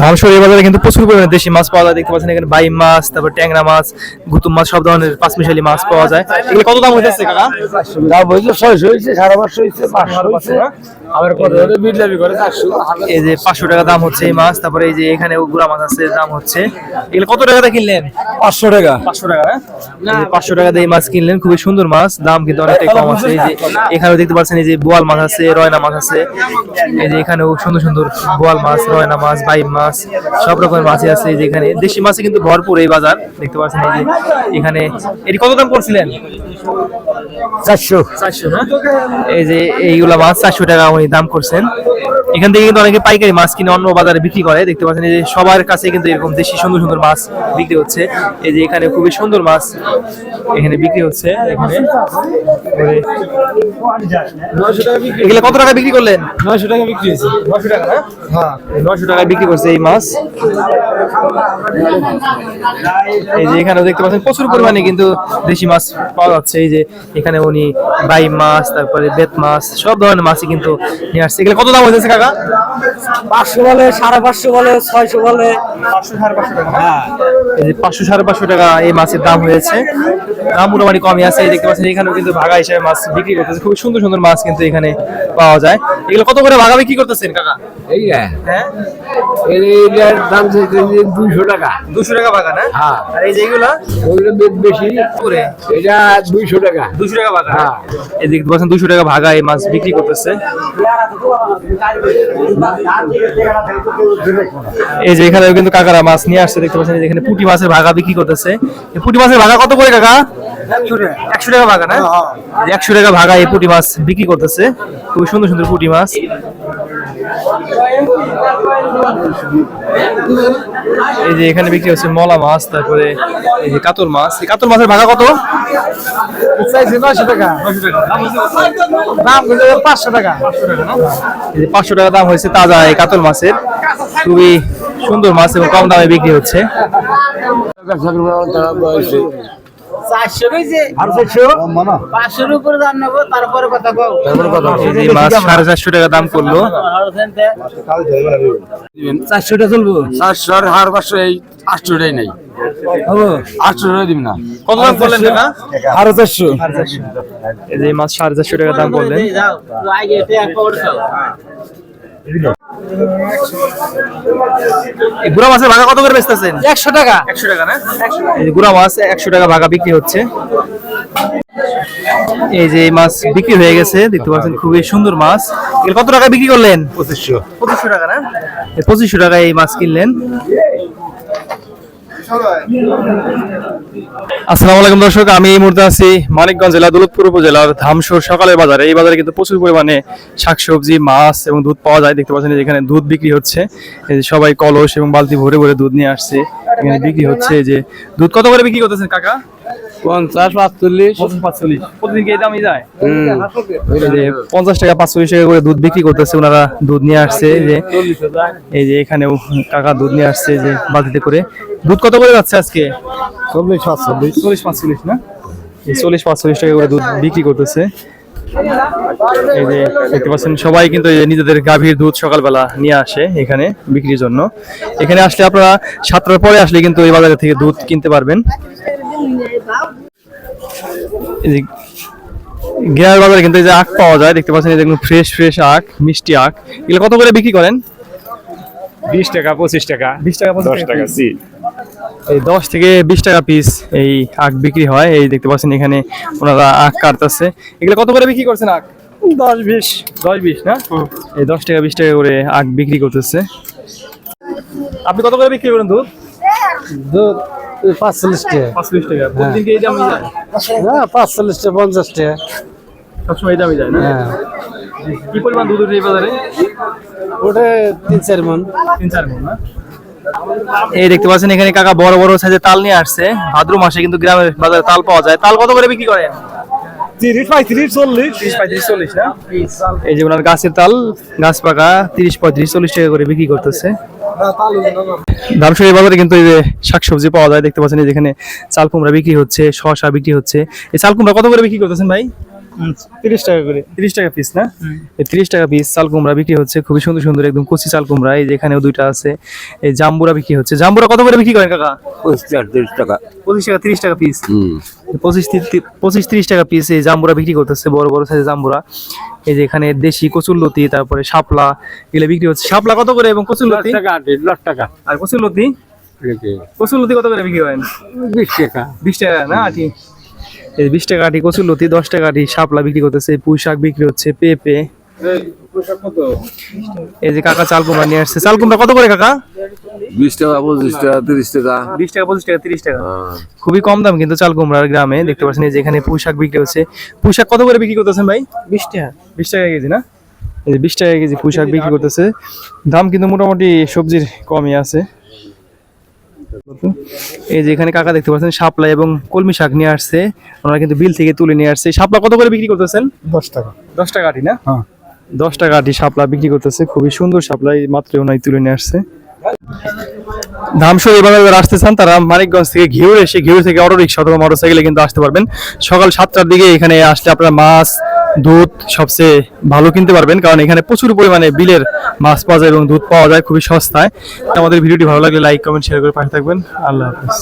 ধামসর এই বাজারে কিন্তু প্রচুর পরিমাণে দেশি মাছ পাওয়া যায়। দেখতে পাচ্ছেন এখানে বাই মাছ তারপর ট্যাংরা মাছ গুতুম মাছ সব ধরনের পাঁচমিশালি মাছ পাওয়া যায়। এগুলো কত দাম হইতেছে কাকা? দাম ছয়শো হয়েছে সাড়ে পাঁচশো হয়েছে পাঁচশো হয়েছে আবার কত? হলে করে চারশো। এই যে পাঁচশো টাকা দাম হচ্ছে এই মাছ তারপরে এই যে এখানে গুড়া মাছ আছে দাম হচ্ছে। এগুলো কত কিনলেন? পাঁচশো টাকা। পাঁচশো টাকা হ্যাঁ? পাঁচশো টাকা দিয়ে এই মাছ কিনলেন খুবই সুন্দর মাছ দাম কিন্তু অনেকটাই কম আছে। এই যে এখানেও দেখতে পাচ্ছেন এই যে বোয়াল মাছ আছে রয়না মাছ আছে। এই যে এখানেও সুন্দর সুন্দর বোয়াল মাছ রয়না মাছ বাইম মাছ সব রকমের মাছই আছে এই যে এখানে। দেশি মাছে কিন্তু ভরপুর এই বাজার দেখতে পাচ্ছেন এই যে এখানে। এটি কত দাম করছিলেন? চারশো। চারশো না এই যে এইগুলা মাছ চারশো টাকা উনি দাম করছেন। এখান থেকে কিন্তু অনেকে পাইকারি মাছ কিনে অন্য বাজারে বিক্রি করে। দেখতে পাচ্ছেন এই যে সবার কাছে কিন্তু এরকম দেশি সুন্দর সুন্দর মাছ বিক্রি হচ্ছে। এই যে এখানে খুবই সুন্দর মাছ এখানে বিক্রি হচ্ছে এখানে। এগুলো কত টাকা বিক্রি করলেন? নয়শো টাকা বিক্রি হয়েছে। নশো টাকা হ্যাঁ। নশো টাকায় বিক্রি করছে এই মাছ। এই যে এখানে দেখতে পাচ্ছেন প্রচুর পরিমাণে কিন্তু দেশি মাছ পাওয়া যাচ্ছে। এই যে এখানে উনি বাই মাছ তারপরে বেত মাছ সব ধরনের মাছই কিন্তু নিয়ে আসছে। এগুলো কত দাম হয়েছে? কাকা পাঁচশো বলে সাড়ে পাঁচশো বলে ছয়শো বলে। পাঁচশো সাড়ে পাঁচশো টাকা। হ্যাঁ। এই পাঁচশো সাড়ে পাঁচশো টাকা এই মাছের দাম হয়েছে। দাম মোটামুটি কমই আছে এই দেখতে পাচ্ছেন এখানেও কিন্তু ভাগা হিসেবে মাছ বিক্রি করতেছে। খুব সুন্দর সুন্দর মাছ কিন্তু এখানে পাওয়া যায়। এগুলো কত করে ভাগা বিক্রি করতেছেন কাকা? এই হ্যাঁ? এইটার দাম দুইশো টাকা। দুশো টাকা ভাগা না? হ্যাঁ। আর এই যেগুলা ওইগুলো বেশি করে? এটা দুইশো টাকা। দুশো টাকা ভাগা? হ্যাঁ। এই দেখতে পাচ্ছেন দুশো টাকা ভাগা এই মাছ বিক্রি করতেছে। এই যে এখানে কিন্তু কাকারা মাছ নিয়ে আসছে দেখতে পাচ্ছেন এখানে পুঁটি মাছের ভাগা বিক্রি করতেছে। পুঁটি মাছের ভাগা কত করে কাকা? একশো টাকা ভাগা না? একশো টাকা ভাগা এই পুঁটি মাছ বিক্রি করতেছে। খুবই সুন্দর সুন্দর পুঁটি মাছ। এই যে এখানে বিক্রি হচ্ছে মলা মাছ তারপরে এই যে কাতল মাছ। এই কাতল মাছের ভাগা কত? চাইছি নয়শো টাকা। দাম পাঁচশো টাকা। এই যে পাঁচশো টাকা দাম হয়েছে তাজা এই কাতল মাছের। খুবই সুন্দর মাছ এবং কম দামে বিক্রি হচ্ছে। চারশো কইছে। আর চারশো? পাঁচশোর উপরে দাম নেব তারপরে কথা কও। মাছ সাড়ে চারশো টাকা দাম করল। চারশোটা চলবো? চারশো আর হার পাঁচশো এই আটশোটাই নেই। আটশো টাকা দিব না। কত দাম করলেন কাকা? আরও চারশো। এই যে মাছ সাড়ে চারশো টাকা দাম করলেন। গুড়া মাছের ভাগা কত করে বেচতেছেন? একশো টাকা। একশো টাকা না? এই যে গুড়া মাছ একশো টাকা ভাগা বিক্রি হচ্ছে। এই যে এই মাছ বিক্রি হয়ে গেছে দেখতে পাচ্ছেন খুবই সুন্দর মাছ। কত টাকা বিক্রি করলেন? পঁচিশশো। পঁচিশশো টাকা না? পঁচিশশো টাকা এই মাছ কিনলেন। আসসালামু আলাইকুম দর্শক, আমি এই মুহূর্তে আছি মানিকগঞ্জ জেলা, দৌলতপুর উপজেলার ধামসুর সকালের বাজারে। এই বাজারে কিন্তু প্রচুর পরিমাণে শাকসবজি, মাছ এবং দুধ পাওয়া যায়। দেখতে পাচ্ছেন যেখানে দুধ বিক্রি হচ্ছে। সবাই কলস এবং বালতি ভরে ভরে দুধ নিয়ে আসছে। এখানে বিক্রি হচ্ছে যে দুধ কত করে বিক্রি করতেছেন কাকা? পঞ্চাশ পাঁচচল্লিশ। পাঁচচল্লিশ। প্রতিদিন কি দামই যায়? পঞ্চাশ টাকা পাঁচচল্লিশ টাকা করে দুধ বিক্রি করতেছে ওনারা দুধ নিয়ে আসছে যে এই যে এখানেও কাকা দুধ নিয়ে আসছে যে বালতিতে করে। দুধ কত করে যাচ্ছে আজকে? চল্লিশ পাঁচচল্লিশ। চল্লিশ পাঁচচল্লিশ না? চল্লিশ পাঁচচল্লিশ টাকা করে দুধ বিক্রি করতেছে। এই যে দেখতে পাচ্ছেন, সবাই কিন্তু নিজেদের গাভীর দুধ সকালবেলা নিয়ে আসে এখানে বিক্রির জন্য। এখানে আসলে আপনারা সাতটার পরে আসলে কিন্তু এই বাজার থেকে দুধ কিনতে পারবেন। গেয়ার বাজারে কিন্তু এই যে আখ পাওয়া যায়, দেখতে পাচ্ছেন, এই যে ফ্রেশ ফ্রেশ আখ, মিষ্টি আখ। এগুলো কত করে বিক্রি করেন? বিশ টাকা পঁচিশ টাকা। বিশ টাকা দশ টাকা। সি এই দশ থেকে বিশ টাকা পিস এই আখ বিক্রি হয়। এই দেখতে পাচ্ছেন এখানে ওনারা আখ কাটতেছে। এগুলো কত করে বিক্রি করছেন আখ? দশ বিশ। দশ বিশ না? এই দশ টাকা বিশ টাকা করে আখ বিক্রি করতেছে। আপনি কত করে বিক্রি করেন দুধ? দুধ পাঁচচল্লিশ টাকা। পাঁচচল্লিশ টাকা। প্রতিদিন কি এই দামই যায়? হ্যাঁ পাঁচচল্লিশ টাকা পঞ্চাশ টাকা। সবসময় এই দামই যায় না? হ্যাঁ। কি পরিমাণ দুধ উঠে এই বাজারে? ওটা তিন চার মন। তিন চার মণ না? এই দেখতে পাচ্ছেন এখানে কাকা বড় বড় সাইজের তাল নিয়ে আসছে। ভাদ্র মাসে কিন্তু গ্রামের বাজারে তাল পাওয়া যায়। তাল কত করে বিক্রি করেন তিরিশ পঁয়ত্রিশ চল্লিশ। তিরিশ পঁয়ত্রিশ চল্লিশ না? এই যে ওনার গাছের তাল গাছ পাকা তিরিশ পঁয়ত্রিশ চল্লিশ টাকা করে বিক্রি করতেছে। ধামসরি বাজারে কিন্তু এই যে শাকসবজি পাওয়া যায়। দেখতে পাচ্ছেন এই যেখানে চাল কুমড়া বিক্রি হচ্ছে শসা বিক্রি হচ্ছে। এই চাল কুমড়া কত করে বিক্রি করতেছেন ভাই? তিরিশ টাকা করে তিরিশ টাকা পিস না? তিরিশ টাকা পিস চাল কুমড়া বিক্রি হচ্ছে খুবই সুন্দর সুন্দর একদম কচি চাল কুমড়া এই যে দুইটা আছে এই জাম্বুরা বিক্রি হচ্ছে। জাম্বুরা কত করে বিক্রি করেন কাকা? তিরিশ টাকা। পঁচিশ টাকা তিরিশ টাকা পিস পঁচিশ পঁচিশ তিরিশ টাকা পিস এই জাম্বুরা বিক্রি করতেছে বড় বড় সাইজের জাম্বুরা। এই যে এখানে দেশি কচুরলতি তারপরে শাপলা এগুলো বিক্রি হচ্ছে। শাপলা কত করে এবং কচুরলতি? টাকা দশ টাকা। আর কচুরলতি? কচুরলতি কত করে বিক্রি করেন? বিশ টাকা। বিশ টাকা না আটি? বিশ টাকা আটি কচুরলতি দশ টাকা আটি শাপলা বিক্রি করতেছে পুঁই শাক বিক্রি হচ্ছে পেঁপে। এই যে কাকা চাল কুমড়া নিয়ে আসছে। চাল কুমড়া কত করে কাকা? বিশ টাকা পঁচিশ টাকা তিরিশ টাকা। বিশ টাকা পঁচিশ টাকা তিরিশ টাকা। হ্যাঁ। খুবই কম দাম কিন্তু চাল কুমড়ার গ্রামে দেখতে পাচ্ছেন এই যে এখানে পুঁই শাক বিক্রি হচ্ছে। পুঁই শাক কত করে বিক্রি করতেছেন ভাই? বিশ টাকা। বিশ টাকা কেজি না? এই যে বিশ টাকা কেজি পুঁই শাক বিক্রি করতেছে। দাম কিন্তু মোটামুটি সবজির কমই আছে। এই যে এখানে কাকা দেখতে পাচ্ছেন শাপলা এবং কলমি শাক নিয়ে আসছে। ওনারা কিন্তু বিল থেকে তুলে নিয়ে আসছে। শাপলা কত করে বিক্রি করতেছেন? দশ টাকা। দশ টাকা আটি না? হ্যাঁ। দশ টাকা আটি শাপলা বিক্রি করতেছে। খুবই সুন্দর শাপলা এই মাত্র ওনাই তুলে নিয়ে আসছে। ধামসর এভাবে যারা আসতে চান তারা মানিকগঞ্জ থেকে ঘিউর এসে ঘিউর থেকে অটো রিক্সা অথবা মোটর সাইকেলে কিন্তু আসতে পারবেন। সকাল সাতটার দিকে এখানে আসলে আপনারা মাছ দুধ সবচেয়ে ভালো কিনতে পারবেন, কারণ এখানে প্রচুর পরিমাণে বিলের মাছ পাওয়া যায় এবং দুধ পাওয়া যায় খুবই সস্তায়। আমাদের ভিডিওটি ভালো লাগলে লাইক কমেন্ট শেয়ার করে পাশে থাকবেন। আল্লাহ হাফিজ।